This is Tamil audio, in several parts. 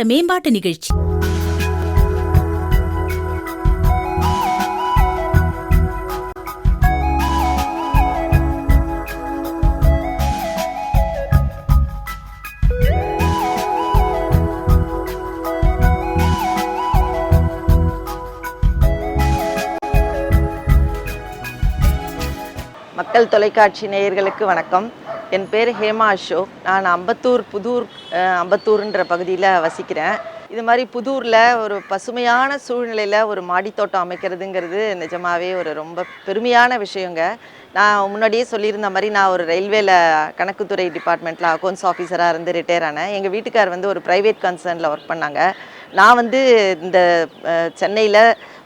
மேம்பாட்டு நிகழ்ச்சி. மக்கள் தொலைக்காட்சி நேயர்களுக்கு வணக்கம். என் பேர் ஹேமா அசோக். நான் அம்பத்தூர் புதூர் அம்பத்தூர்ன்ற பகுதியில் வசிக்கிறேன். இது மாதிரி புதூரில் ஒரு பசுமையான சூழ்நிலையில் ஒரு மாடித்தோட்டம் அமைக்கிறதுங்கிறது நிஜமாகவே ஒரு ரொம்ப பெருமையான விஷயங்க. நான் முன்னாடியே சொல்லியிருந்த மாதிரி நான் ஒரு ரயில்வேல கணக்குத்துறை டிபார்ட்மெண்ட்டில் அக்கௌண்ட்ஸ் ஆஃபீஸராக இருந்து ரிட்டையர் ஆனேன். எங்கள் வீட்டுக்கார் வந்து ஒரு ப்ரைவேட் கன்சர்னில் ஒர்க் பண்ணாங்க. நான் வந்து இந்த சென்னையில்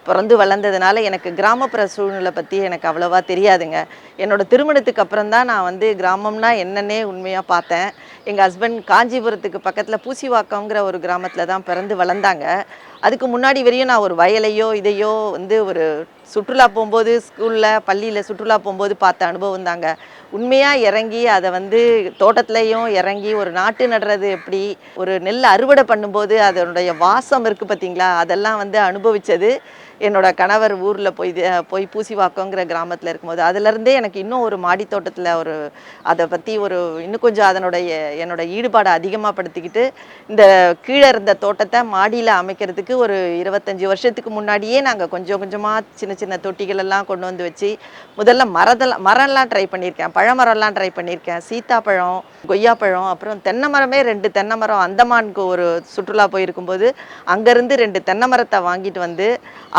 பிறந்து வளர்ந்ததுனால எனக்கு கிராமப்புற சூழ்நிலை பற்றி எனக்கு அவ்வளோவா தெரியாதுங்க. என்னோட திருமணத்துக்கு அப்புறம் தான் நான் வந்து கிராமம்னா என்னன்னே உண்மையாக பார்த்தேன். எங்கள் ஹஸ்பண்ட் காஞ்சிபுரத்துக்கு பக்கத்தில் பூசிவாக்கம்ங்கிற ஒரு கிராமத்தில் தான் பிறந்து வளர்ந்தாங்க. அதுக்கு முன்னாடி வரையும் நான் ஒரு வயலையோ இதையோ வந்து ஒரு சுற்றுலா போகும்போது ஸ்கூலில் பள்ளியில் சுற்றுலா போகும்போது பார்த்த அனுபவம் தாங்க. உண்மையாக இறங்கி அதை வந்து தோட்டத்துலேயும் இறங்கி ஒரு நாட்டு நடுறது எப்படி ஒரு நெல் அறுவடை பண்ணும்போது அதனுடைய வாசம் இருக்குது பார்த்தீங்களா? அதெல்லாம் வந்து அனுபவித்தது என்னோட கணவர் ஊரில் போய் இது- போய் பூசிவாக்கங்கிற கிராமத்தில் இருக்கும்போது. அதுலேருந்தே எனக்கு இன்னும் ஒரு மாடி தோட்டத்தில் ஒரு அதை பற்றி ஒரு இன்னும் கொஞ்சம் அதனுடைய என்னோட ஈடுபாடை அதிகமாக படுத்திக்கிட்டு இந்த கீழே இருந்த தோட்டத்தை மாடியில் அமைக்கிறதுக்கு ஒரு இருபத்தஞ்சி வருஷத்துக்கு முன்னாடியே நாங்கள் கொஞ்சம் கொஞ்சமாக சின்ன சின்ன தொட்டிகள் எல்லாம் கொண்டு வந்து வச்சு முதல்ல மரதெல்லாம் மரம்லாம் ட்ரை பண்ணியிருக்கேன். பழமரம்லாம் ட்ரை பண்ணியிருக்கேன். சீத்தாப்பழம் கொய்யாப்பழம் அப்புறம் தென்னை மரமே ரெண்டு தென்னை மரம். அந்தமானுக்கு ஒரு சுற்றுலா போயிருக்கும்போது அங்கேருந்து ரெண்டு தென்னை மரத்தை வாங்கிட்டு வந்து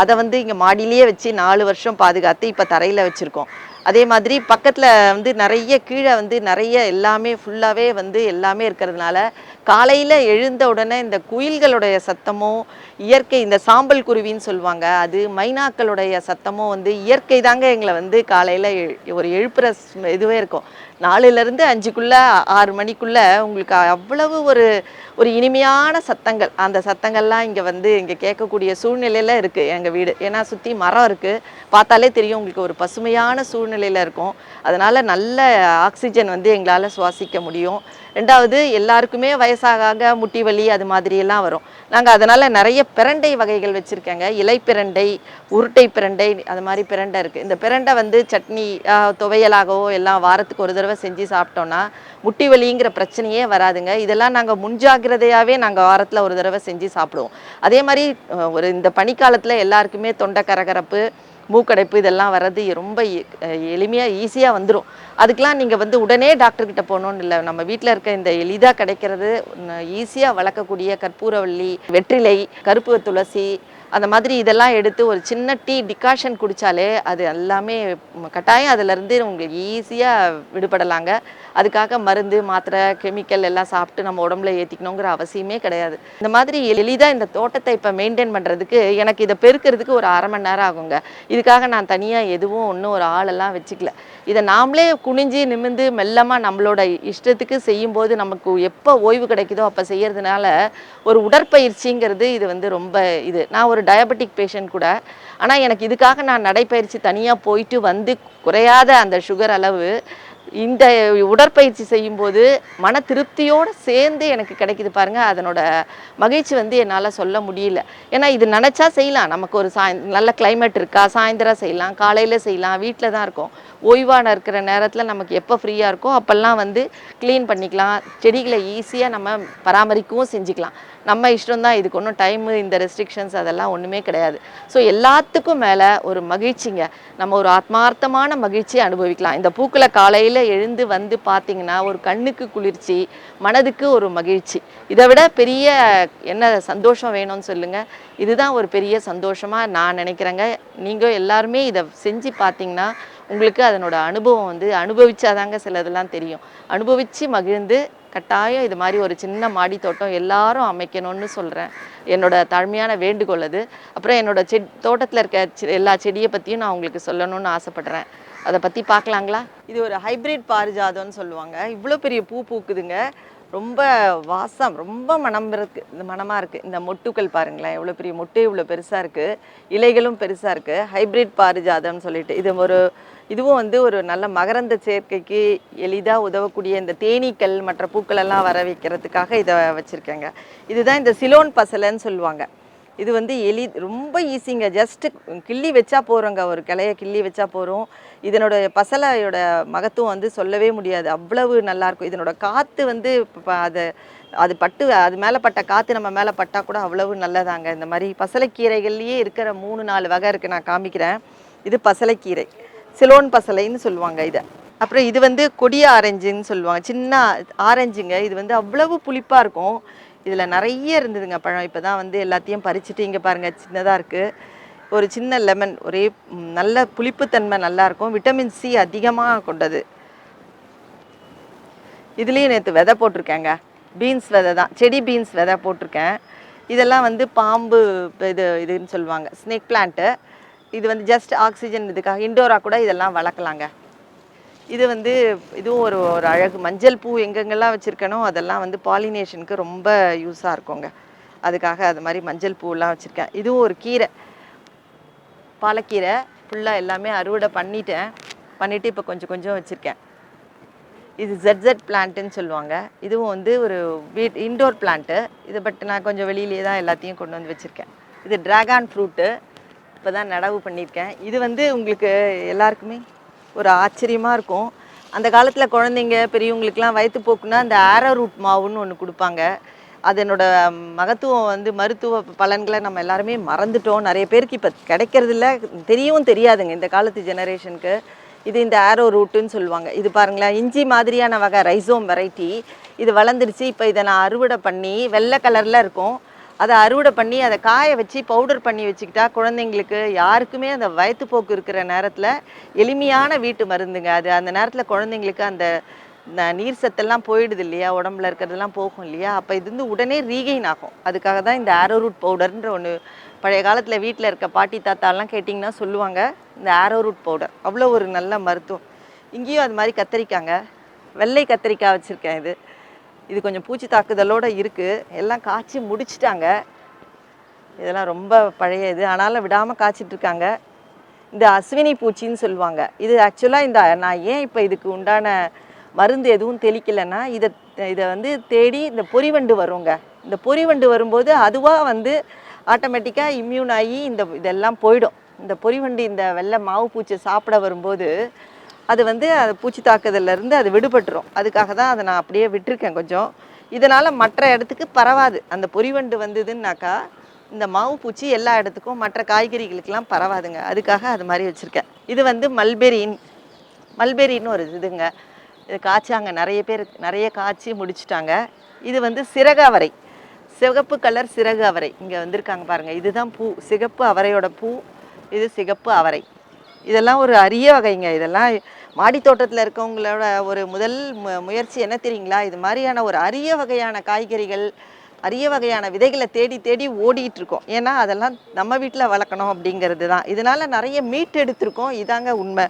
அதை வந்து இங்கே மாடியிலேயே வச்சு நாலு வருஷம் பாதுகாத்து இப்போ தரையில் வச்சுருக்கோம். அதே மாதிரி பக்கத்தில் வந்து நிறைய கீழே வந்து நிறைய எல்லாமே ஃபுல்லாகவே வந்து எல்லாமே இருக்கிறதுனால காலையில் எழுந்த உடனே இந்த குயில்களுடைய சத்தமும் இயற்கை இந்த சாம்பல் குருவின்னு சொல்லுவாங்க. அது மைனாக்களுடைய சத்தமும் வந்து இயற்கை தாங்க எங்களை வந்து காலையில் ஒரு எழுப்புற இதுவே இருக்கும். நாலுலேருந்து அஞ்சுக்குள்ளே ஆறு மணிக்குள்ளே உங்களுக்கு அவ்வளவு ஒரு ஒரு இனிமையான சத்தங்கள். அந்த சத்தங்கள்லாம் இங்கே வந்து இங்கே கேட்கக்கூடிய சூழ்நிலையில் இருக்குது எங்கள் வீடு. ஏன்னா சுற்றி மரம் இருக்குது பார்த்தாலே தெரியும் உங்களுக்கு ஒரு பசுமையான சூழ்நிலையில் இருக்கும். அதனால் நல்ல ஆக்சிஜன் வந்து எங்களால் சுவாசிக்க முடியும். ரெண்டாவது எல்லாருக்குமே வயசாக ஆக முட்டி வலி அது மாதிரியெல்லாம் வரும். நாங்கள் அதனால் நிறைய பிரண்டை வகைகள் வச்சுருக்கேங்க. இலை பிரண்டை உருட்டை பிரண்டை அது மாதிரி பிரண்டை இருக்குது இந்த பிரண்டை வந்து சட்னி துவையலாகவோ எல்லாம் வாரத்துக்கு ஒரு தடவை செஞ்சு சாப்பிட்டோன்னா முட்டி வலிங்கிற பிரச்சனையே வராதுங்க. இதெல்லாம் நாங்கள் முன்ஜாக்கிரதையாகவே நாங்கள் வாரத்தில் ஒரு தடவை செஞ்சு சாப்பிடுவோம். அதே மாதிரி ஒரு இந்த பனிக்காலத்தில் எல்லாருக்குமே தொண்டை கரகரப்பு மூக்கடைப்பு இதெல்லாம் வர்றது ரொம்ப எளிமையாக ஈஸியாக வந்துடும் அதுக்கெலாம் நீங்கள் வந்து உடனே டாக்டர்கிட்ட போகணுன்னு இல்லை. நம்ம வீட்டில் இருக்க இந்த எளிதாக கிடைக்கிறது ஈஸியாக வளர்க்கக்கூடிய கற்பூரவள்ளி வெற்றிலை கருப்பு துளசி அந்த மாதிரி இதெல்லாம் எடுத்து ஒரு சின்ன டீ டிகாஷன் குடித்தாலே அது எல்லாமே கட்டாயம் அதுலேருந்து உங்களுக்கு ஈஸியாக விடுபடலாங்க. அதுக்காக மருந்து மாத்திரை கெமிக்கல் எல்லாம் சாப்பிட்டு நம்ம உடம்புல ஏற்றிக்கணுங்கிற அவசியமே கிடையாது. இந்த மாதிரி எளிதாக இந்த தோட்டத்தை இப்போ மெயின்டைன் பண்ணுறதுக்கு எனக்கு இதை பெருக்கிறதுக்கு ஒரு அரை மணி நேரம் ஆகுங்க. இதுக்காக நான் தனியாக எதுவும் ஒன்றும் ஒரு ஆளெல்லாம் வச்சுக்கல. இதை நாமளே குனிஞ்சு நிமிந்து மெல்லமாக நம்மளோட இஷ்டத்துக்கு செய்யும்போது நமக்கு எப்போ ஓய்வு கிடைக்குதோ அப்போ செய்யறதுனால ஒரு உடற்பயிற்சிங்கிறது இது வந்து ரொம்ப இது. நான் ஒரு டயபெட்டிக் பேஷண்ட் கூட. ஆனால் எனக்கு இதுக்காக நான் நடைப்பயிற்சி தனியாக போயிட்டு வந்து குறையாத அந்த சுகர் அளவு இந்த உடற்பயிற்சி செய்யும்போது மன திருப்தியோடு சேர்ந்து எனக்கு கிடைக்குது பாருங்க. அதனோட மகிழ்ச்சி வந்து என்னால் சொல்ல முடியல. ஏன்னா இது நினச்சா செய்யலாம். நமக்கு ஒரு சாய் நல்ல கிளைமேட் இருக்கா? சாயந்தரம் செய்யலாம். காலையில் செய்யலாம். வீட்டில் தான் இருக்கோம். ஓய்வான இருக்கிற நேரத்தில் நமக்கு எப்போ ஃப்ரீயாக இருக்கோ அப்போல்லாம் வந்து க்ளீன் பண்ணிக்கலாம். செடிகளை ஈஸியாக நம்ம பராமரிக்கவும் செஞ்சுக்கலாம். நம்ம இஷ்டம் தான். இதுக்கு ஒன்றும் டைமு இந்த ரெஸ்ட்ரிக்ஷன்ஸ் அதெல்லாம் ஒன்றுமே கிடையாது. ஸோ எல்லாத்துக்கும் மேலே ஒரு மகிழ்ச்சிங்க. நம்ம ஒரு ஆத்மார்த்தமான மகிழ்ச்சியை அனுபவிக்கலாம். இந்த பூக்களை காலையில் எழுந்து வந்து பார்த்தீங்கன்னா ஒரு கண்ணுக்கு குளிர்ச்சி மனதுக்கு ஒரு மகிழ்ச்சி. இதை விட பெரிய என்ன சந்தோஷம் வேணும்னு சொல்லுங்கள் இதுதான் ஒரு பெரிய சந்தோஷமாக நான் நினைக்கிறேங்க. நீங்கள் எல்லாருமே இதை செஞ்சு பார்த்தீங்கன்னா உங்களுக்கு அதனோட அனுபவம் வந்து அனுபவிச்சாதாங்க சிலதெல்லாம் தெரியும். அனுபவித்து மகிழ்ந்து கட்டாயம் இது மாதிரி ஒரு சின்ன மாடி தோட்டம் எல்லாரும் அமைக்கணும்னு சொல்கிறேன் என்னோட தாழ்மையான வேண்டுகோள் அது. அப்புறம் என்னோட செட் தோட்டத்தில் இருக்க செ- எல்லா செடியை பற்றியும் நான் உங்களுக்கு சொல்லணும்னு ஆசைப்படுறேன். அதை பற்றி பார்க்கலாங்களா இது ஒரு ஹைபிரிட் பாரிஜாதம்னு சொல்லுவாங்க. இவ்வளோ பெரிய பூ பூக்குதுங்க. ரொம்ப வாசம் ரொம்ப மனம் இருக்கு இந்த மனமாக இருக்குது இந்த மொட்டுக்கள் பாருங்களேன் எவ்வளோ பெரிய மொட்டு இவ்வளோ பெருசாக இருக்குது இலைகளும் பெருசாக இருக்குது ஹைப்ரிட் பாரிஜாதம்னு சொல்லிட்டு. இது ஒரு இதுவும் வந்து ஒரு நல்ல மகரந்த சேர்க்கைக்கு எளிதாக உதவக்கூடிய இந்த தேனீக்கள் மற்ற பூக்கள் எல்லாம் வர வைக்கிறதுக்காக இதை வச்சுருக்கேங்க. இதுதான் இந்த சிலோன் பசலைன்னு சொல்லுவாங்க. இது வந்து எலி ரொம்ப ஈஸிங்க. ஜஸ்ட்டு கிள்ளி வச்சா போகிறோங்க ஒரு கிளைய கிள்ளி வச்சா போகிறோம் இதனோட பசலையோட மகத்துவம் வந்து சொல்லவே முடியாது. அவ்வளவு நல்லாயிருக்கும். இதனோட காற்று வந்து அதை அது அது பட்டு அது மேலே பட்ட காற்று நம்ம மேலே பட்டால் கூட அவ்வளவு நல்லதாங்க. இந்த மாதிரி பசலைக்கீரைகள்லேயே இருக்கிற மூணு நாலு வகை இருக்குது நான் காமிக்கிறேன். இது பசலைக்கீரை. சிலோன் பசலைன்னு சொல்லுவாங்க இதை. அப்புறம் இது வந்து கொடிய ஆரஞ்சுன்னு சொல்லுவாங்க. சின்ன ஆரஞ்சுங்க. இது வந்து அவ்வளவு புளிப்பாக இருக்கும். இதில் நிறைய இருந்ததுங்க பழம். இப்போ தான் வந்து எல்லாத்தையும் பறிச்சுட்டு இங்கே பாருங்கள் சின்னதாக இருக்குது ஒரு சின்ன லெமன் ஒரே நல்ல புளிப்புத்தன்மை நல்லாயிருக்கும் விட்டமின் சி அதிகமாக கொண்டது. இதுலேயும் நேற்று விதை போட்டிருக்கேங்க. பீன்ஸ் விதை தான். செடி பீன்ஸ் விதை போட்டிருக்கேன். இதெல்லாம் வந்து பாம்பு இது இதுன்னு சொல்லுவாங்க. Snake plant. இது வந்து ஜஸ்ட் ஆக்சிஜன் இதுக்காக. இண்டோராக கூட இதெல்லாம் வளர்க்கலாங்க. இது வந்து இதுவும் ஒரு ஒரு அழகு. மஞ்சள் பூ எங்கெங்கெல்லாம் வச்சுருக்கனோ அதெல்லாம் வந்து பாலினேஷனுக்கு ரொம்ப யூஸாக இருக்குங்க. அதுக்காக அது மாதிரி மஞ்சள் பூலாம் வச்சுருக்கேன். இதுவும் ஒரு கீரை. பாலக்கீரை. ஃபுல்லாக எல்லாமே அறுவடை பண்ணிட்டேன். பண்ணிவிட்டு இப்போ கொஞ்சம் கொஞ்சம் வச்சுருக்கேன். இது ஜெட் ஜெட் பிளான்ட்டுன்னு சொல்லுவாங்க. இதுவும் வந்து ஒரு வீட் இன்டோர் பிளான்ட்டு இது பட் நான் கொஞ்சம் வெளியிலேயே தான் எல்லாத்தையும் கொண்டு வந்து வச்சுருக்கேன். இது டிராகன் ஃப்ரூட்டு இப்போ தான் நடவு பண்ணியிருக்கேன் இது வந்து உங்களுக்கு எல்லாருக்குமே ஒரு ஆச்சரியமாக இருக்கும். அந்த காலத்தில் குழந்தைங்க பெரியவங்களுக்குலாம் வயிற்றுப்போக்குன்னா அந்த ஆரோ ரூட் மாவுன்னு ஒன்று கொடுப்பாங்க. அதனோட மகத்துவம் வந்து மருத்துவ பலன்களை நம்ம எல்லாருமே மறந்துட்டோம். நிறைய பேருக்கு இப்போ கிடைக்கிறதில்ல தெரியவும் தெரியாதுங்க இந்த காலத்து ஜெனரேஷனுக்கு இது இந்த ஆரோ ரூட்டுன்னு சொல்லுவாங்க. இது பாருங்களேன் இஞ்சி மாதிரியான வகை ரைசோம் வெரைட்டி இது வளர்ந்துருச்சு. இப்போ இதை நான் அறுவடை பண்ணி வெள்ளை கலரில் இருக்கும். அதை அறுவடை பண்ணி அதை காய வச்சு பவுடர் பண்ணி வச்சுக்கிட்டா குழந்தைங்களுக்கு யாருக்குமே அந்த வயிற்றுப்போக்கு இருக்கிற நேரத்தில் எளிமையான வீட்டு மருந்துங்க அது. அந்த நேரத்தில் குழந்தைங்களுக்கு அந்த நீர் சத்தெல்லாம் போயிடுது இல்லையா? உடம்புல இருக்கிறதெல்லாம் போகும் இல்லையா? அப்போ இது வந்து உடனே ரீகெயின் ஆகும். அதுக்காக தான் இந்த ஆரோரூட் பவுடர்ன்ற ஒன்று பழைய காலத்தில் வீட்டில் இருக்க பாட்டி தாத்தாலாம் கேட்டிங்கன்னா சொல்லுவாங்க இந்த ஆரோரூட் பவுடர் அவ்வளோ ஒரு நல்ல மருத்துவம். இங்கேயும் அது மாதிரி கத்திரிக்காங்க. வெள்ளை கத்திரிக்காய் வச்சுருக்கேன் இது. இது கொஞ்சம் பூச்சி தாக்குதலோடு இருக்குது எல்லாம் காய்ச்சி முடிச்சிட்டாங்க. இதெல்லாம் ரொம்ப பழைய இது. ஆனாலும் விடாமல் காய்ச்சிட்டு இருக்காங்க. இந்த அஸ்வினி பூச்சின்னு சொல்லுவாங்க. இது ஆக்சுவலாக இந்த நான் ஏன் இப்போ இதுக்கு உண்டான மருந்து எதுவும் தெளிக்கலைன்னா இதை இதை வந்து தேடி இந்த பொறிவண்டு வருங்க. இந்த பொறிவண்டு வரும்போது அதுவாக வந்து ஆட்டோமேட்டிக்காக இம்யூன் ஆகி இந்த இதெல்லாம் போயிடும். இந்த பொறிவண்டு இந்த வெள்ளை மாவு பூச்சி சாப்பிட வரும்போது அது வந்து அது பூச்சி தாக்குதல்லேருந்து அது விடுபட்டுரும். அதுக்காக தான் அதை நான் அப்படியே விட்டுருக்கேன் கொஞ்சம். இதனால் மற்ற இடத்துக்கு பரவாது. அந்த பொறிவண்டு வந்ததுன்னாக்கா இந்த மாவு பூச்சி எல்லா இடத்துக்கும் மற்ற காய்கறிகளுக்கெல்லாம் பரவாதுங்க. அதுக்காக அது மாதிரி வச்சுருக்கேன். இது வந்து மல்பெரின் மல்பெரின்னு ஒரு இதுங்க. இது காய்ச்சாங்க. நிறைய பேர் நிறைய காய்ச்சி முடிச்சிட்டாங்க. இது வந்து சிறகு அவரை. சிவப்பு கலர் சிறகு அவரை இங்கே வந்திருக்காங்க பாருங்கள் இதுதான் பூ. சிகப்பு அவரையோட பூ. இது சிகப்பு அவரை. இதெல்லாம் ஒரு அரிய வகைங்க. இதெல்லாம் மாடி தோட்டத்தில் இருக்கவங்களோட ஒரு முதல் மு- முயற்சி என்ன தெரியுங்களா? இது மாதிரியான ஒரு அரிய வகையான காய்கறிகள் அரிய வகையான விதைகளை தேடி தேடி ஓடிட்டு இருக்கோம். ஏன்னா அதெல்லாம் நம்ம வீட்டில் வளர்க்கணும் அப்படிங்கிறது தான். இதனால நிறைய மீட் எடுத்திருக்கோம். இதாங்க உண்மை.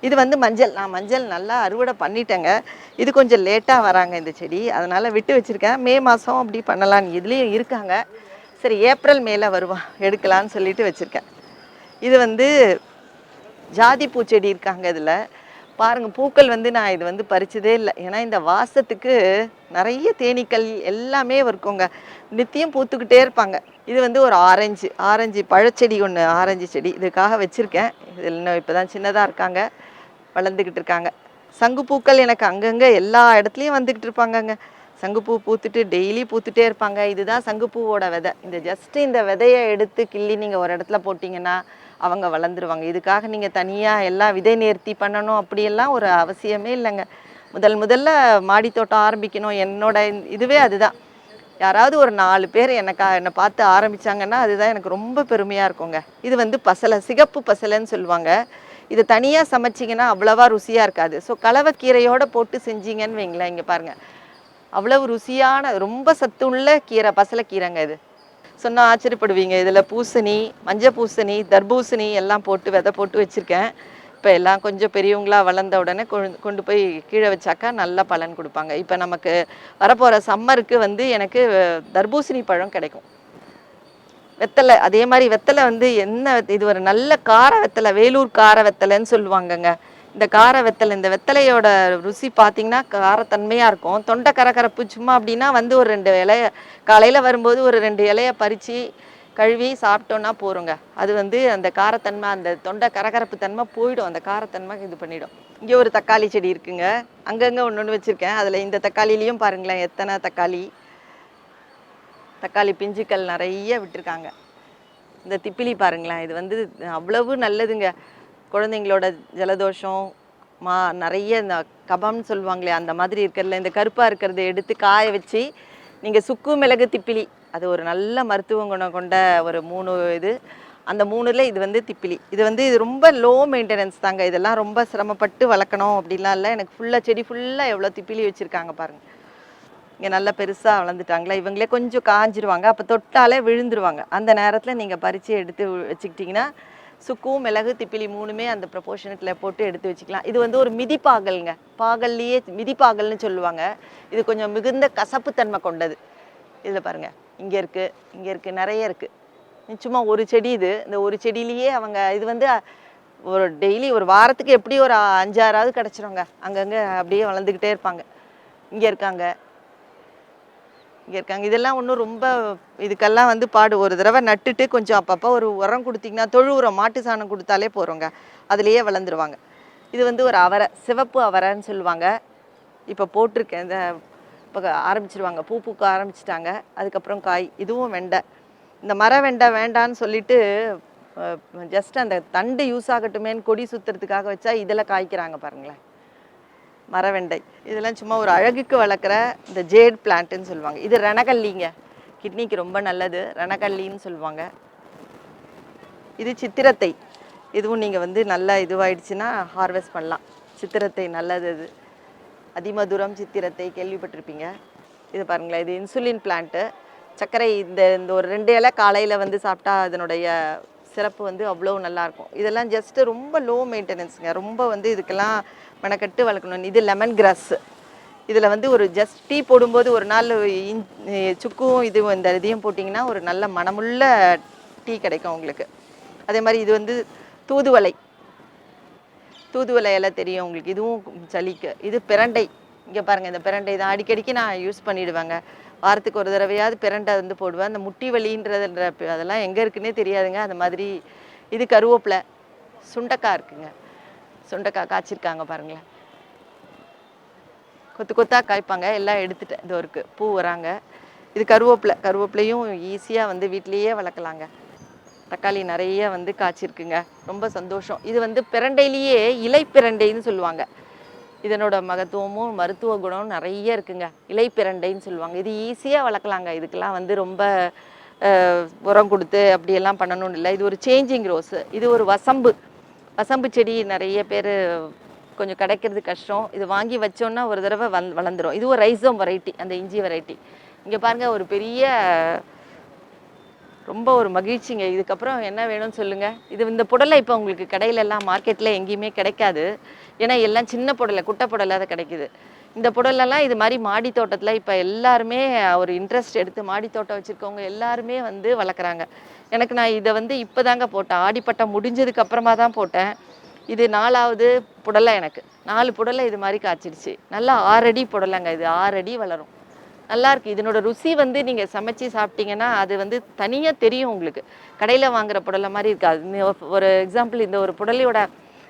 இது வந்து மஞ்சள். நான் மஞ்சள் நல்லா அறுவடை பண்ணிட்டேங்க. இது கொஞ்சம் லேட்டாக வராங்க இந்த செடி. அதனால் விட்டு வச்சுருக்கேன். மே மாதம் அப்படி பண்ணலான்னு இதுலேயும் இருக்காங்க. சரி ஏப்ரல் மேலே வருவான். எடுக்கலான்னு சொல்லிட்டு வச்சுருக்கேன். இது வந்து ஜாதி பூச்செடி இருக்காங்க இதில். பாருங்கள் பூக்கள் வந்து நான் இது வந்து பறிச்சதே இல்லை. ஏன்னா இந்த வாசத்துக்கு நிறைய தேனீக்கள் எல்லாமே இருக்குங்க. நித்தியம் பூத்துக்கிட்டே இருப்பாங்க. இது வந்து ஒரு ஆரஞ்சு ஆரஞ்சு பழச்செடி ஒன்று ஆரஞ்சு செடி. இதுக்காக வச்சுருக்கேன். இதில் இன்னும் இப்போ தான் சின்னதாக இருக்காங்க. வளர்ந்துக்கிட்டு இருக்காங்க. சங்குப்பூக்கள் எனக்கு அங்கங்கே எல்லா இடத்துலையும் வந்துக்கிட்டு இருப்பாங்கங்க. சங்குப்பூ பூத்துட்டு டெய்லி பூத்துட்டே இருப்பாங்க. இதுதான் சங்குப்பூவோட விதை. இந்த ஜஸ்ட் இந்த விதையை எடுத்து கிள்ளி நீங்கள் ஒரு இடத்துல போட்டிங்கன்னா அவங்க வளர்ந்துருவாங்க. இதுக்காக நீங்கள் தனியாக எல்லாம் விதை நேர்த்தி பண்ணணும் அப்படியெல்லாம் ஒரு அவசியமே இல்லைங்க. முதல் முதல்ல மாடி தோட்டம் ஆரம்பிக்கணும். என்னோட இதுவே அதுதான். யாராவது ஒரு நாலு பேர் எனக்கா என்னை பார்த்து ஆரம்பிச்சாங்கன்னா அதுதான் எனக்கு ரொம்ப பெருமையாக இருக்குங்க. இது வந்து பசலை சிகப்பு பசலைன்னு சொல்லுவாங்க. இது தனியாக சமைச்சிங்கன்னா அவ்வளவா ருசியாக இருக்காது. ஸோ கலவைக்கீரையோடு போட்டு செஞ்சீங்கன்னு வைங்களேன் இங்கே பாருங்கள் அவ்வளவு ருசியான ரொம்ப சத்துள்ள கீரை பசலைக்கீரைங்க இது. சொன்னால் ஆச்சரியப்படுவீங்க. இதில் பூசணி மஞ்சள் பூசணி தர்பூசணி எல்லாம் போட்டு விதை போட்டு வச்சுருக்கேன். இப்போ எல்லாம் கொஞ்சம் பெரியவங்களா வளர்ந்த உடனே கொண்டு கொண்டு போய் கீழே வச்சாக்கா நல்ல பலன் கொடுப்பாங்க. இப்போ நமக்கு வரப்போகிற சம்மருக்கு வந்து எனக்கு தர்பூசணி பழம் கிடைக்கும். வெத்தலை அதே மாதிரி வெத்தலை வந்து என்ன இது ஒரு நல்ல கார வெத்தலை வேலூர் கார வெத்தலைன்னு சொல்லுவாங்கங்க. இந்த கார வெத்தலை இந்த வெத்தலையோட ருசி பார்த்தீங்கன்னா காரத்தன்மையாக இருக்கும். தொண்டை கரகரப்பு சும்மா அப்படின்னா வந்து ஒரு ரெண்டு இலைய காலையில் வரும்போது ஒரு ரெண்டு இலைய பறித்து கழுவி சாப்பிட்டோன்னா போருங்க. அது வந்து அந்த காரத்தன்மை அந்த தொண்டை கரகரப்பு தன்மை போயிடும். அந்த காரத்தன்மை இது பண்ணிடும். இங்கே ஒரு தக்காளி செடி இருக்குங்க. அங்கங்கே ஒன்று ஒன்று வச்சுருக்கேன். அதில் இந்த தக்காளிலையும் பாருங்களேன் எத்தனை தக்காளி. தக்காளி பிஞ்சுக்கள் நிறைய விட்டுருக்காங்க. இந்த திப்பிலி பாருங்களேன் இது வந்து அவ்வளவு நல்லதுங்க. குழந்தைங்களோட ஜலதோஷம் மா நிறைய இந்த கபம்னு சொல்லுவாங்களே அந்த மாதிரி இருக்கிறதுல இந்த கருப்பாக இருக்கிறத எடுத்து காய வச்சு நீங்கள் சுக்கு மிளகு திப்பிலி அது ஒரு நல்ல மருத்துவ குணம் கொண்ட ஒரு மூணு இது. அந்த மூணுல இது வந்து திப்பிலி. இது வந்து இது ரொம்ப லோ மெயின்டெனன்ஸ் தாங்க. இதெல்லாம் ரொம்ப சிரமப்பட்டு வளர்க்கணும் அப்படிலாம் இல்லை. எனக்கு ஃபுல்லாக செடி ஃபுல்லாக எவ்வளோ திப்பிலி வச்சுருக்காங்க பாருங்கள் இங்கே நல்லா பெருசாக வளர்ந்துட்டாங்களா? இவங்களே கொஞ்சம் காஞ்சிருவாங்க. அப்போ தொட்டாலே விழுந்துருவாங்க. அந்த நேரத்தில் நீங்கள் பறித்து எடுத்து வச்சுக்கிட்டிங்கன்னா சுக்கும் மிளகு திப்பிலி மூணுமே அந்த ப்ரொபோர்ஷனத்தில் போட்டு எடுத்து வச்சுக்கலாம். இது வந்து ஒரு மிதிப்பாகல்ங்க. பாகல்லையே மிதிப்பாகல்னு சொல்லுவாங்க. இது கொஞ்சம் மிகுந்த கசப்புத்தன்மை கொண்டது. இதில் பாருங்கள் இங்கே இருக்குது இங்கே இருக்குது நிறைய இருக்குது நிச்சயமா ஒரு செடி இது. இந்த ஒரு செடியிலேயே அவங்க இது வந்து ஒரு டெய்லி ஒரு வாரத்துக்கு எப்படி ஒரு அஞ்சாறாவது கிடச்சிருங்க. அங்கங்கே அப்படியே வளர்ந்துக்கிட்டே இருப்பாங்க. இங்கே இருக்காங்க. இங்கே இருக்காங்க. இதெல்லாம் ஒன்றும் ரொம்ப இதுக்கெல்லாம் வந்து பாடு. ஒரு தடவை நட்டுட்டு கொஞ்சம் அப்பப்போ ஒரு உரம் கொடுத்தீங்கன்னா தொழு உரம் மாட்டு சாணம் கொடுத்தாலே போகிறோங்க அதுலேயே வளர்ந்துருவாங்க. இது வந்து ஒரு அவரை சிவப்பு அவரைன்னு சொல்லுவாங்க. இப்போ போட்டிருக்கேன். இந்த இப்போ ஆரம்பிச்சிருவாங்க. பூ பூக்க ஆரம்பிச்சிட்டாங்க. அதுக்கப்புறம் காய். இதுவும் வெண்டை. இந்த மர வெண்டை வேண்டான்னு சொல்லிட்டு ஜஸ்ட் அந்த தண்டு யூஸ் ஆகட்டுமேன்னு கொடி சுற்றுறதுக்காக வச்சா இதில் காய்க்கிறாங்க பாருங்களேன். மரவெண்டை. இதெல்லாம் சும்மா ஒரு அழகுக்கு வளர்க்குற இந்த ஜேட் பிளான்ட்டுன்னு சொல்லுவாங்க. இது ரணகல்லிங்க கிட்னிக்கு ரொம்ப நல்லது. ரணகல்லின்னு சொல்லுவாங்க. இது சித்திரத்தை. இதுவும் நீங்கள் வந்து நல்லா இதுவாயிடுச்சுன்னா ஹார்வெஸ்ட் பண்ணலாம். சித்திரத்தை நல்லது அது. அதிமதுரம் சித்திரத்தை கேள்விப்பட்டிருப்பீங்க. இது பாருங்களேன். இது இன்சுலின் பிளான்ட்டு. சர்க்கரை இந்த இந்த ஒரு ரெண்டு இலை காலையில் வந்து சாப்பிட்டா அதனுடைய சிறப்பு வந்து அவ்வளோ நல்லாயிருக்கும் இதெல்லாம் ஜஸ்ட்டு ரொம்ப லோ மெயின்டெனன்ஸுங்க ரொம்ப வந்து இதுக்கெல்லாம் மெனக்கட்டு வளர்க்கணும். இது லெமன் கிராஸ் இதில் வந்து ஒரு ஜஸ்ட் டீ போடும்போது ஒரு நாள் இன் சுக்கும் இதுவும் இந்த இதையும் போட்டிங்கன்னா ஒரு நல்ல மனமுள்ள டீ கிடைக்கும் உங்களுக்கு. அதே மாதிரி இது வந்து தூதுவளை. தூதுவலையெல்லாம் தெரியும் உங்களுக்கு. இதுவும் சளிக்கு. இது பிரண்டை. இங்கே பாருங்கள் இந்த பிரண்டை தான். அடிக்கடிக்கு நான் யூஸ் பண்ணிடுவேங்க. வாரத்துக்கு ஒரு தடவையாவது பிரண்டை வந்து போடுவேன். அந்த முட்டி வலின்றதுன்ற அதெல்லாம் எங்கே இருக்குன்னே தெரியாதுங்க. அந்த மாதிரி இது கருவேப்பிலை சுண்டக்காய் இருக்குங்க. சுண்டைக்காய் காய்ச்சிருக்காங்க பாருங்களேன். கொத்து கொத்தா காய்ப்பாங்க. எல்லாம் எடுத்துட்டேன் இது இருக்கு. பூ வராங்க. இது கருவேப்பிலை. கருவேப்பிலையும் ஈஸியாக வந்து வீட்லேயே வளர்க்கலாங்க. தக்காளி நிறைய வந்து காய்ச்சிருக்குங்க. ரொம்ப சந்தோஷம். இது வந்து பிரண்டையிலேயே இலை பிரண்டைன்னு சொல்லுவாங்க. இதனோட மகத்துவமும் மருத்துவ குணமும் நிறைய இருக்குங்க. இலை பிரண்டைன்னு சொல்லுவாங்க. இது ஈஸியாக வளர்க்கலாங்க. இதுக்கெல்லாம் வந்து ரொம்ப உரம் கொடுத்து அப்படியெல்லாம் பண்ணணும்னு இல்லை. இது ஒரு சேஞ்சிங் ரோஸு இது ஒரு வசம்பு. வசம்பு செடி நிறைய பேர் கொஞ்சம் கிடைக்கிறது கஷ்டம். இது வாங்கி வச்சோன்னா ஒரு தடவை வந் வளர்ந்துரும். இது ஒரு ரைஸோம் வெரைட்டி அந்த இஞ்சி வெரைட்டி இங்கே பாருங்கள் ஒரு பெரிய ரொம்ப ஒரு மகிழ்ச்சிங்க. இதுக்கப்புறம் என்ன வேணும்னு சொல்லுங்கள் இது இந்த புடலை இப்போ உங்களுக்கு கடையிலெல்லாம் மார்க்கெட்டில் எங்கேயுமே கிடைக்காது. ஏன்னா எல்லாம் சின்ன புடலை குட்டை புடலை தான் கிடைக்குது. இந்த புடலெல்லாம் இது மாதிரி மாடி தோட்டத்தில் இப்போ எல்லாருமே ஒரு இன்ட்ரெஸ்ட் எடுத்து மாடி தோட்டம் வச்சுருக்கவங்க எல்லாருமே வந்து வளர்க்குறாங்க. எனக்கு நான் இதை வந்து இப்போ தாங்க போட்டேன். ஆடிப்பட்டம் முடிஞ்சதுக்கு அப்புறமா தான் போட்டேன். இது நாலாவது புடலை எனக்கு. நாலு புடலை இது மாதிரி காய்ச்சிடுச்சு நல்லா ஆறடி புடலைங்க இது. ஆறடி வளரும். நல்லா இருக்கு. இதனோட ருசி வந்து நீங்கள் சமைச்சு சாப்பிட்டீங்கன்னா அது வந்து தனியாக தெரியும் உங்களுக்கு. கடையில் வாங்குற புடலை மாதிரி இருக்காது. ஒரு எக்ஸாம்பிள் இந்த ஒரு புடலையோட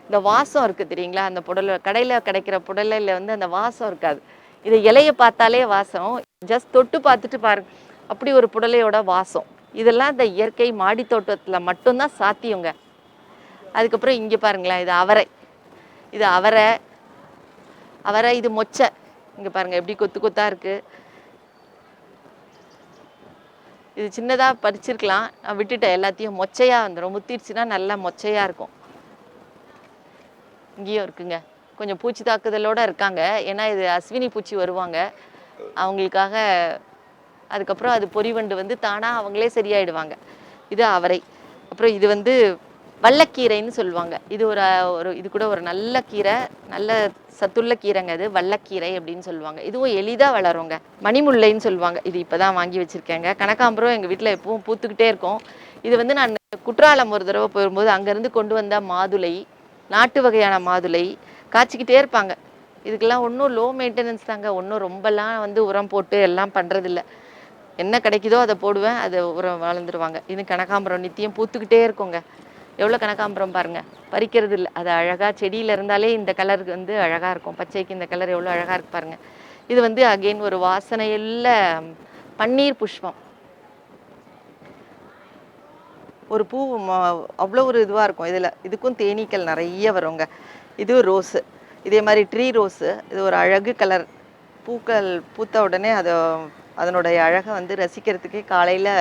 இந்த வாசம் இருக்குது தெரியுங்களா? அந்த புடலை கடையில் கிடைக்கிற புடலையில் வந்து அந்த வாசம் இருக்காது. இது இலைய பார்த்தாலே வாசம். ஜஸ்ட் தொட்டு பார்த்துட்டு பாருங்க. அப்படி ஒரு புடலையோட வாசம். இதெல்லாம் இந்த இயற்கை மாடி தோட்டத்தில் மட்டும்தான் சாத்தியங்க. அதுக்கப்புறம் இங்கே பாருங்களேன் இது அவரை. இது அவரை. அவரை இது மொச்சை. இங்கே பாருங்கள் எப்படி கொத்து கொத்தாக இருக்குது இது சின்னதாக பறிச்சிருக்கலாம் நான் விட்டுட்டேன் எல்லாத்தையும் மொச்சையாக வந்துடும் முத்திடுச்சுன்னா நல்லா மொச்சையாக இருக்கும். இங்கேயும் இருக்குங்க. கொஞ்சம் பூச்சி தாக்குதலோட இருக்காங்க. ஏன்னா இது அஸ்வினி பூச்சி வருவாங்க. அவங்களுக்காக அதுக்கப்புறம் அது பொறிவண்டு வந்து தானாக அவங்களே சரியாயிடுவாங்க. இது அவரை. அப்புறம் இது வந்து வல்லக்கீரைன்னு சொல்லுவாங்க. இது ஒரு ஒரு இது கூட ஒரு நல்ல கீரை நல்ல சத்துள்ள கீரைங்க அது வல்லக்கீரை அப்படின்னு சொல்லுவாங்க. இதுவும் எளிதாக வளருங்க. மணிமுல்லைன்னு சொல்லுவாங்க. இது இப்போ தான் வாங்கி வச்சுருக்கேங்க. கனகாம்பரம் எங்கள் வீட்டில் எப்பவும் பூத்துக்கிட்டே இருக்கும். இது வந்து நான் குற்றாலம் ஒரு தடவை போகும்போது அங்கேருந்து கொண்டு வந்த மாதுளை நாட்டு வகையான மாதுளை காய்ச்சிக்கிட்டே இருப்பாங்க. இதுக்கெல்லாம் ஒன்றும் லோ மெயின்டெனன்ஸ் தாங்க. ஒன்றும் ரொம்பலாம் வந்து உரம் போட்டு எல்லாம் பண்ணுறதில்ல என்ன கிடைக்குதோ அதை போடுவேன் அதை உரம் வளர்ந்துருவாங்க. இது கனகாம்பரம் நித்தியம் பூத்துக்கிட்டே இருக்குங்க. எவ்வளோ கனகாம்பரம் பாருங்கள் பறிக்கிறது இல்லை அது அழகாக செடியில் இருந்தாலே இந்த கலருக்கு வந்து அழகாக இருக்கும். பச்சைக்கு இந்த கலர் எவ்வளோ அழகாக இருக்கு பாருங்கள் இது வந்து அகெயின் ஒரு வாசனையில் பன்னீர் புஷ்பம். ஒரு பூ அவ்வளோ ஒரு இதுவாக இருக்கும். இதில் இதுக்கும் தேனீக்கள் நிறைய வருங்க. இது ரோஸு. இதே மாதிரி ட்ரீ ரோஸு. இது ஒரு அழகு கலர் பூக்கள் பூத்த உடனே அதை அதனுடைய அழகை வந்து ரசிக்கிறதுக்கே காலையில்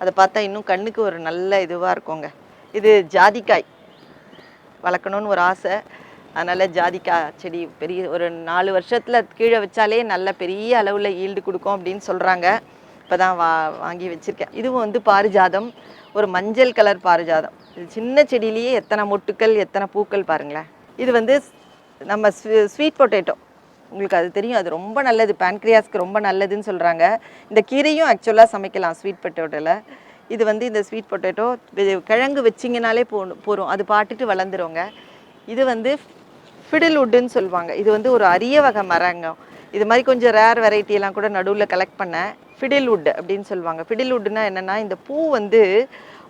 அதை பார்த்தா இன்னும் கண்ணுக்கு ஒரு நல்ல இதுவாக இருக்குங்க. இது ஜாதிக்காய். வளர்க்கணும்னு ஒரு ஆசை. அதனால் ஜாதிக்காய் செடி பெரிய ஒரு நாலு வருஷத்தில் கீழே வச்சாலே நல்ல பெரிய அளவில் ஈல்டு கொடுக்கும் அப்படின்னு சொல்கிறாங்க இப்போ தான் வா வாங்கி வச்சுருக்கேன். இதுவும் வந்து பாரிஜாதம். ஒரு மஞ்சள் கலர் பாரிஜாதம். இது சின்ன செடியிலேயே எத்தனை மொட்டுக்கள் எத்தனை பூக்கள் பாருங்களேன். இது வந்து நம்ம ஸ்வீட் பொட்டேட்டோ உங்களுக்கு அது தெரியும் அது ரொம்ப நல்லது. பேன்க்ரியாஸ்க்கு ரொம்ப நல்லதுன்னு சொல்கிறாங்க இந்த கீரையும் ஆக்சுவலாக சமைக்கலாம் ஸ்வீட் பொட்டேட்டோவில் இது வந்து இந்த ஸ்வீட் பொட்டேட்டோ கிழங்கு வச்சிங்கனாலே போடும் போகிறோம் அது பாட்டுட்டு வளர்ந்துருவோங்க இது வந்து ஃபிடில்வுட்டுன்னு சொல்லுவாங்க. இது வந்து ஒரு அரிய வகை மரங்க. இது மாதிரி கொஞ்சம் ரேர் வெரைட்டியெல்லாம் கூட நடுவில் கலெக்ட் பண்ணேன். ஃபிடில்வுட் அப்படின்னு சொல்லுவாங்க. ஃபிடில்வுட்னா என்னென்னா இந்த பூ வந்து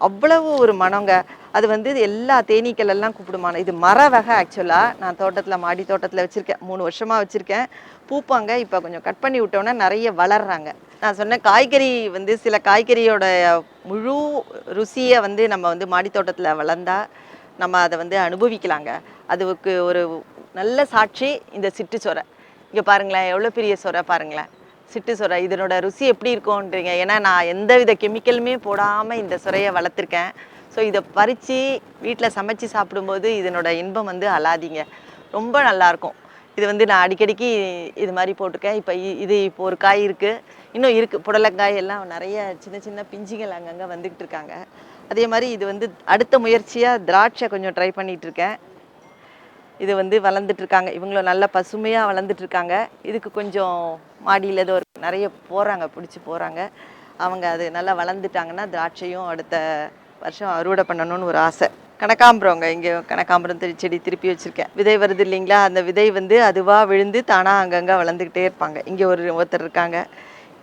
அவ்வளவு ஒரு மனங்க அது வந்து எல்லா தேனீக்கள் எல்லாம் கூப்பிடுமான இது மர வகை ஆக்சுவலாக நான் தோட்டத்தில் மாடி தோட்டத்தில் வச்சுருக்கேன். மூணு வருஷமாக வச்சுருக்கேன். பூப்பாங்க இப்போ கொஞ்சம் கட் பண்ணி விட்டோன்னா நிறைய வளர்றாங்க. நான் சொன்ன காய்கறி வந்து சில காய்கறியோட முழு ருசியை வந்து நம்ம வந்து மாடி தோட்டத்தில் வளர்ந்தா நம்ம அதை வந்து அனுபவிக்கலாங்க. அதுக்கு ஒரு நல்ல சாட்சி இந்த சிட்டு சொரை. இங்கே பாருங்களேன் எவ்வளோ பெரிய சொரை பாருங்களேன். சிட்டு சுரை இதனோட ருசி எப்படி இருக்கும்ன்றீங்க. ஏன்னா நான் எந்த வித கெமிக்கலுமே போடாமல் இந்த சுரையை வளர்த்துருக்கேன். ஸோ இதை பறித்து வீட்டில் சமைச்சு சாப்பிடும்போது இதனோட இன்பம் வந்து அலாதிங்க. ரொம்ப நல்லாயிருக்கும். இது வந்து நான் அடிக்கடிக்கு இது மாதிரி போட்டிருக்கேன். இப்போ இது இப்போ ஒரு காய் இருக்குது இன்னும் இருக்குது புடலங்காய் எல்லாம் நிறைய சின்ன சின்ன பிஞ்சுகள் அங்கங்கே வந்துக்கிட்டு இருக்காங்க. அதே மாதிரி இது வந்து அடுத்த முயற்சியாக திராட்சை கொஞ்சம் ட்ரை பண்ணிகிட்டு இருக்கேன். இது வந்து வளர்ந்துட்டுருக்காங்க இவங்களும் நல்ல பசுமையாக வளர்ந்துட்டுருக்காங்க இதுக்கு கொஞ்சம் மாடியில் ஏதோ ஒரு நிறைய போகிறாங்க பிடிச்சி போகிறாங்க அவங்க அது நல்லா வளர்ந்துட்டாங்கன்னா திராட்சையும் அடுத்த வருஷம் அறுவடை பண்ணணும்னு ஒரு ஆசை. கனகாம்பரங்க இங்கே கனகாம்பரம் செடி திருப்பி வச்சுருக்கேன். விதை வருது இல்லைங்களா? அந்த விதை வந்து அதுவாக விழுந்து தானாக அங்கங்கே வளர்ந்துக்கிட்டே இருப்பாங்க. இங்கே ஒரு ஒருத்தர் இருக்காங்க.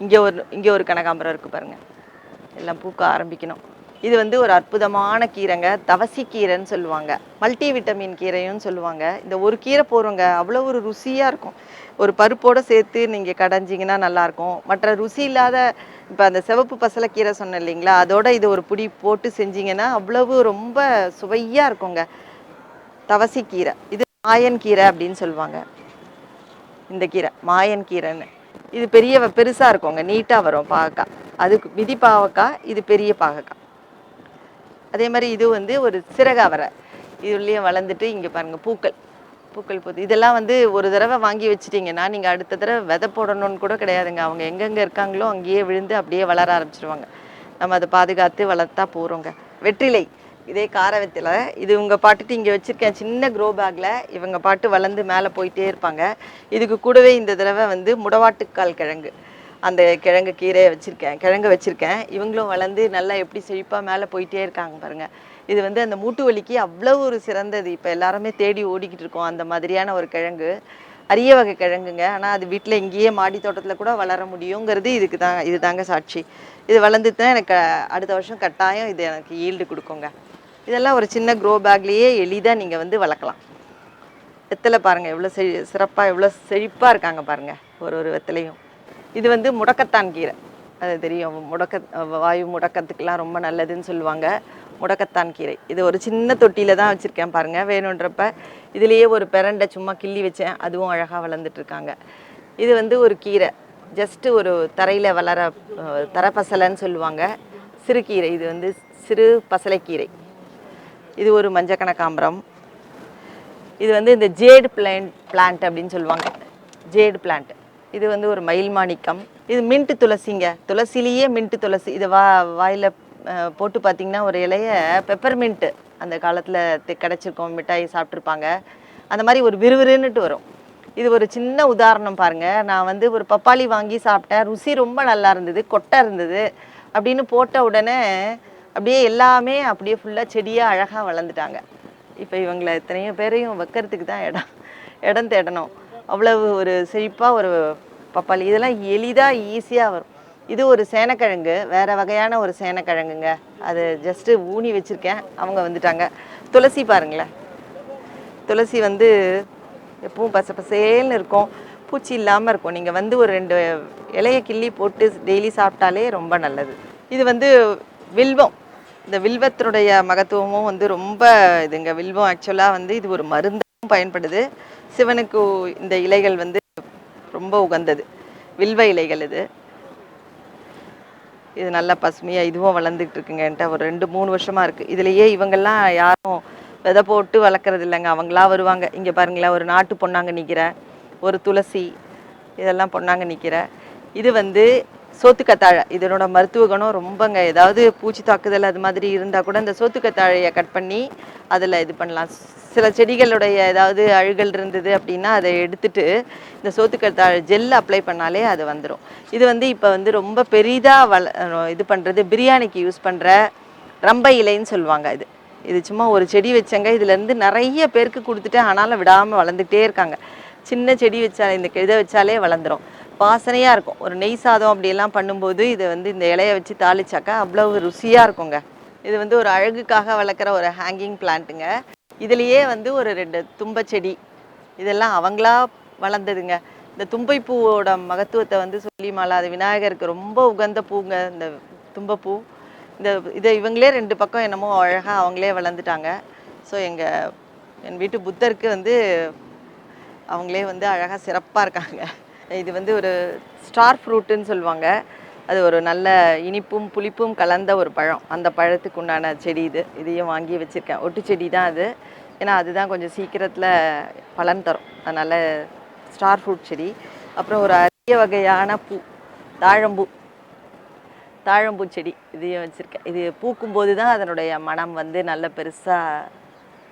இங்கே ஒரு இங்கே ஒரு கனகாம்பரம் இருக்குது பாருங்கள் எல்லாம் பூக்க ஆரம்பிக்கணும். இது வந்து ஒரு அற்புதமான கீரைங்க. தவசி கீரைன்னு சொல்லுவாங்க. மல்டி விட்டமின் கீரையும் சொல்லுவாங்க. இந்த ஒரு கீரை போடுறோங்க அவ்வளோ ஒரு ருசியாக இருக்கும். ஒரு பருப்போடு சேர்த்து நீங்கள் கடைஞ்சிங்கன்னா நல்லாயிருக்கும். மற்ற ருசி இல்லாத இப்போ அந்த சிவப்பு பசலைக்கீரை சொன்னேன் இல்லைங்களா? அதோட இது ஒரு புடி போட்டு செஞ்சிங்கன்னா அவ்வளவு ரொம்ப சுவையாக இருக்குங்க. தவசி கீரை. இது மாயன் கீரை அப்படின்னு சொல்லுவாங்க. இந்த கீரை மாயன் கீரைன்னு. இது பெரிய பெருசாக இருக்குங்க. நீட்டாக வரும் பாகக்காய் அதுக்கு மிதி பாவக்காய் இது பெரிய பாகக்காய் அதே மாதிரி இது வந்து ஒரு சிறகாவரை இதுலேயும் வளர்ந்துட்டு இங்கே பாருங்கள் பூக்கள். பூக்கள் பூத்து இதெல்லாம் வந்து ஒரு தடவை வாங்கி வச்சுட்டிங்கன்னா நீங்கள் அடுத்த தடவை விதை போடணும்னு கூட கிடையாதுங்க. அவங்க எங்கெங்கே இருக்காங்களோ அங்கேயே விழுந்து அப்படியே வளர ஆரம்பிச்சிருவாங்க. நம்ம அதை பாதுகாத்து வளர்த்தா போகிறோங்க வெற்றிலை. இதே காரவத்தில் இது உங்கள் பாட்டுட்டு இங்கே வச்சுருக்கேன். சின்ன க்ரோ பேக்கில் இவங்க பாட்டு வளர்ந்து மேலே போயிட்டே இருப்பாங்க. இதுக்கு கூடவே இந்த தடவை வந்து முடவாட்டுக்கால் கிழங்கு. அந்த கிழங்கு கீரையை வச்சுருக்கேன் கிழங்கு வச்சுருக்கேன். இவங்களும் வளர்ந்து நல்லா எப்படி செழிப்பாக மேலே போயிட்டே இருக்காங்க பாருங்கள் இது வந்து அந்த மூட்டு வலிக்கு அவ்வளோ ஒரு சிறந்தது. இப்போ எல்லாருமே தேடி ஓடிக்கிட்டு இருக்கோம் அந்த மாதிரியான ஒரு கிழங்கு. அரிய வகை கிழங்குங்க. ஆனால் அது வீட்டில் இங்கேயே மாடி தோட்டத்தில் கூட வளர முடியுங்கிறது இதுக்கு தான் இது தாங்க சாட்சி. இது வளர்ந்துட்டுனா எனக்கு அடுத்த வருஷம் கட்டாயம் இது எனக்கு ஈல்டு கொடுக்குங்க. இதெல்லாம் ஒரு சின்ன க்ரோ பேக்லேயே எளிதாக நீங்கள் வந்து வளர்க்கலாம். வெத்தலை பாருங்கள் எவ்வளோ செழி சிறப்பாக எவ்வளோ செழிப்பாக இருக்காங்க பாருங்கள் ஒரு ஒரு வெத்தலையும். இது வந்து முடக்கத்தான் கீரை. அது தெரியும். முடக்க வாயு முடக்கத்துக்கெல்லாம் ரொம்ப நல்லதுன்னு சொல்லுவாங்க. முடக்கத்தான் கீரை. இது ஒரு சின்ன தொட்டியில் தான் வச்சுருக்கேன் பாருங்கள் வேணுன்றப்ப இதுலேயே ஒரு பிரண்டை சும்மா கிள்ளி வச்சேன். அதுவும் அழகாக வளர்ந்துட்டுருக்காங்க. இது வந்து ஒரு கீரை. ஜஸ்ட்டு ஒரு தரையில் வளர தரப்பசலைன்னு சொல்லுவாங்க. சிறுகீரை இது வந்து சிறு பசலைக்கீரை இது ஒரு மஞ்சக்கணக்காம்பரம் கனகாம்பரம் இது வந்து இந்த ஜேடு பிளான்ட் பிளான்ட் அப்படின்னு சொல்லுவாங்க. ஜேடு பிளான்ட் இது வந்து ஒரு மயில் மாணிக்கம். இது மின்ட்டு துளசிங்க. துளசிலேயே மின்ட்டு துளசி. இது வா வாயில் போட்டு பார்த்தீங்கன்னா ஒரு இலைய பெப்பர் மின்ட்டு அந்த காலத்தில் கிடச்சிருக்கோம். மிட்டாய் சாப்பிட்ருப்பாங்க அந்த மாதிரி ஒரு விறுவிறுன்னுட்டு வரும். இது ஒரு சின்ன உதாரணம் பாருங்கள் நான் வந்து ஒரு பப்பாளி வாங்கி சாப்பிட்டேன் ருசி ரொம்ப நல்லா இருந்தது. கொட்டை இருந்தது. அப்படின்னு போட்ட உடனே அப்படியே எல்லாமே அப்படியே ஃபுல்லாக செடியாக அழகாக வளர்ந்துட்டாங்க. இப்போ இவங்களை எத்தனையோ பேரையும் வைக்கிறதுக்கு தான் இடம் இடம் தேடணும். அவ்வளவு ஒரு செழிப்பாக ஒரு பப்பாளி. இதெல்லாம் எளிதாக ஈஸியாக வரும். இது ஒரு சேனக்கிழங்கு வேறு வகையான ஒரு சேனக்கிழங்குங்க. அது ஜஸ்ட்டு ஊனி வச்சுருக்கேன். அவங்க வந்துட்டாங்க. துளசி பாருங்களேன். துளசி வந்து எப்பவும் பச பசேல்னு இருக்கும். பூச்சி இல்லாமல் இருக்கும். நீங்கள் வந்து ஒரு ரெண்டு இலைய கிள்ளி போட்டு டெய்லி சாப்பிட்டாலே ரொம்ப நல்லது. இது வந்து வில்வம். இந்த வில்வத்தினுடைய மகத்துவமும் வந்து ரொம்ப இதுங்க. வில்வம் ஆக்சுவலாக வந்து இது ஒரு மருந்து பயன்படுது. சிவனுக்கு இந்த இலைகள் வந்து ரொம்ப உகந்தது. வில்வ இலைகள் இது. இது நல்லா பசுமையாக இதுவும் வளர்ந்துட்டு இருக்குங்க என்கிட்ட. ஒரு ரெண்டு மூணு வருஷமாக இருக்குது இதுலேயே இவங்கெல்லாம் யாரும் விதை போட்டு வளர்க்குறது இல்லைங்க. அவங்களா வருவாங்க. இங்கே பாருங்களேன் ஒரு நாட்டு பொன்னாங்க நிற்கிற ஒரு துளசி இதெல்லாம் பொன்னாங்க நிற்கிற இது வந்து சோத்துக்கத்தாழை. இதனோட மருத்துவ குணம் ரொம்பங்க. ஏதாவது பூச்சி தாக்குதல் அது மாதிரி இருந்தால் கூட இந்த சோத்துக்கத்தாழையை கட் பண்ணி அதில் இது பண்ணலாம். சில செடிகளுடைய ஏதாவது அழுகல் இருந்தது அப்படின்னா அதை எடுத்துட்டு இந்த சோத்துக்கத்தாழை ஜெல் அப்ளை பண்ணாலே அது வந்துடும் இது வந்து இப்போ வந்து ரொம்ப பெரிதாக வள இது பண்ணுறது பிரியாணிக்கு யூஸ் பண்ணுற ரம்ப இலைன்னு சொல்லுவாங்க இது. இது சும்மா ஒரு செடி வச்சங்க. இதுலேருந்து நிறைய பேருக்கு கொடுத்துட்டு ஆனாலும் விடாமல் வளர்ந்துட்டே இருக்காங்க. சின்ன செடி வச்சாலே இந்த இதை வச்சாலே வளர்ந்துரும். வாசனையாக இருக்கும். ஒரு நெய் சாதம் அப்படியெல்லாம் பண்ணும்போது இதை வந்து இந்த இலையை வச்சு தாளிச்சாக்கா அவ்வளவு ருசியாக இருக்குங்க. இது வந்து ஒரு அழகுக்காக வளர்க்குற ஒரு ஹேங்கிங் பிளான்ட்டுங்க இதுலேயே வந்து ஒரு ரெண்டு தும்பை செடி இதெல்லாம் அவங்களா வளர்ந்ததுங்க. இந்த தும்பை பூவோட மகத்துவத்தை வந்து சொல்லி மாலா அது விநாயகருக்கு ரொம்ப உகந்த பூங்க இந்த தும்பப்பூ. இந்த இதை இவங்களே ரெண்டு பக்கம் என்னமோ அழகாக அவங்களே வளர்ந்துட்டாங்க. ஸோ எங்கள் என் வீட்டு புத்தருக்கு வந்து அவங்களே வந்து அழகாக சிறப்பாக இருக்காங்க. இது வந்து ஒரு ஸ்டார் ஃப்ரூட்டுன்னு சொல்லுவாங்க. அது ஒரு நல்ல இனிப்பும் புளிப்பும் கலந்த ஒரு பழம். அந்த பழத்துக்கு உண்டான செடி இது. இதையும் வாங்கி வச்சுருக்கேன். ஒட்டு செடி தான் அது. ஏன்னா அதுதான் கொஞ்சம் சீக்கிரத்தில் பலன் தரும். அதனால் ஸ்டார் ஃப்ரூட் செடி. அப்புறம் ஒரு அரிய வகையான பூ. தாழம்பூ. தாழம்பூ செடி. இதையும் வச்சுருக்கேன். இது பூக்கும்போது தான் அதனுடைய மனம் வந்து நல்ல பெருசாக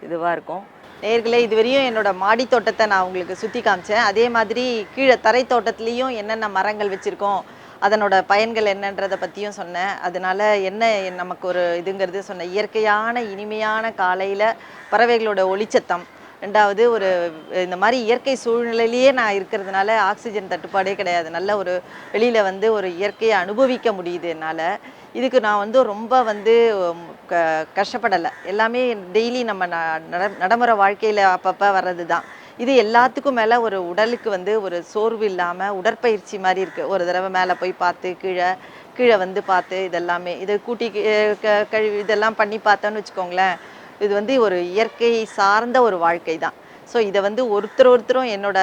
இதுவாக இருக்கும். நேர்களே இதுவரையும் என்னோட மாடி தோட்டத்தை நான் உங்களுக்கு சுற்றி காமிச்சேன். அதே மாதிரி கீழே தரை தோட்டத்துலேயும் என்னென்ன மரங்கள் வச்சுருக்கோம் அதனோட பயன்கள் என்னன்றதை பற்றியும் சொன்னேன். அதனால என்ன நமக்கு ஒரு இதுங்கிறது சொன்னேன். இயற்கையான இனிமையான காலையில் பறவைகளோட ஒளிச்சத்தம். ரெண்டாவது ஒரு இந்த மாதிரி இயற்கை சூழ்நிலையிலேயே நான் இருக்கிறதுனால ஆக்சிஜன் தட்டுப்பாடே கிடையாது. நல்ல ஒரு வெளியில் வந்து ஒரு இயற்கையை அனுபவிக்க முடியுது என்னால். இதுக்கு நான் வந்து ரொம்ப வந்து க கஷ்டப்படலை. எல்லாமே டெய்லி நம்ம ந- நட நடைமுறை வாழ்க்கையில் அப்பப்போ வர்றது தான் இது எல்லாத்துக்கும் மேலே ஒரு உடலுக்கு வந்து ஒரு சோர்வு இல்லாமல் உடற்பயிற்சி மாதிரி இருக்குது ஒரு தடவை மேலே போய் பார்த்து கீழே கீழே வந்து பார்த்து இதெல்லாமே இதை கூட்டி க- கழுவி இதெல்லாம் பண்ணி பார்த்தோன்னு வச்சுக்கோங்களேன். இது வந்து ஒரு இயற்கை சார்ந்த ஒரு வாழ்க்கை தான். ஸோ இதை வந்து ஒருத்தர் ஒருத்தரும் என்னோட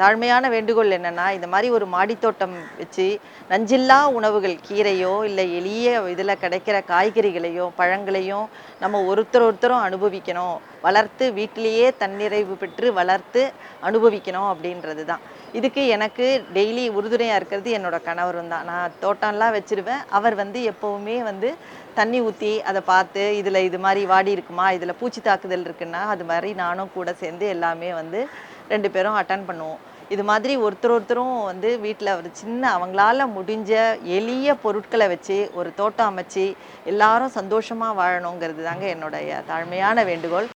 தாழ்மையான வேண்டுகோள் என்னென்னா இந்த மாதிரி ஒரு மாடித்தோட்டம் வச்சு நஞ்சில்லா உணவுகள் கீரையோ இல்லை எளிய இதில் கிடைக்கிற காய்கறிகளையோ பழங்களையும் நம்ம ஒருத்தர் ஒருத்தரும் அனுபவிக்கணும். வளர்த்து வீட்டிலேயே தன்னிறைவு பெற்று வளர்த்து அனுபவிக்கணும் அப்படின்றது தான். இதுக்கு எனக்கு டெய்லி உறுதுணையாக இருக்கிறது என்னோட கணவரும் தான். நான் தோட்டம்லாம் வச்சுருவேன். அவர் வந்து எப்போவுமே வந்து தண்ணி ஊற்றி அதை பார்த்து இதில் இது மாதிரி வாடி இருக்குமா? இதில் பூச்சி தாக்குதல் இருக்குன்னா அது மாதிரி நானும் கூட சேர்ந்து எல்லாமே வந்து ரெண்டு பேரும் அட்டன் பண்ணுவோம். இது மாதிரி ஒருத்தர் ஒருத்தரும் வந்து வீட்டில் ஒரு சின்ன அவங்களால முடிஞ்ச எளிய பொருட்களை வச்சு ஒரு தோட்டம் அமைச்சு எல்லாரும் சந்தோஷமாக வாழணுங்கிறது தாங்க என்னுடைய தாழ்மையான வேண்டுகோள்.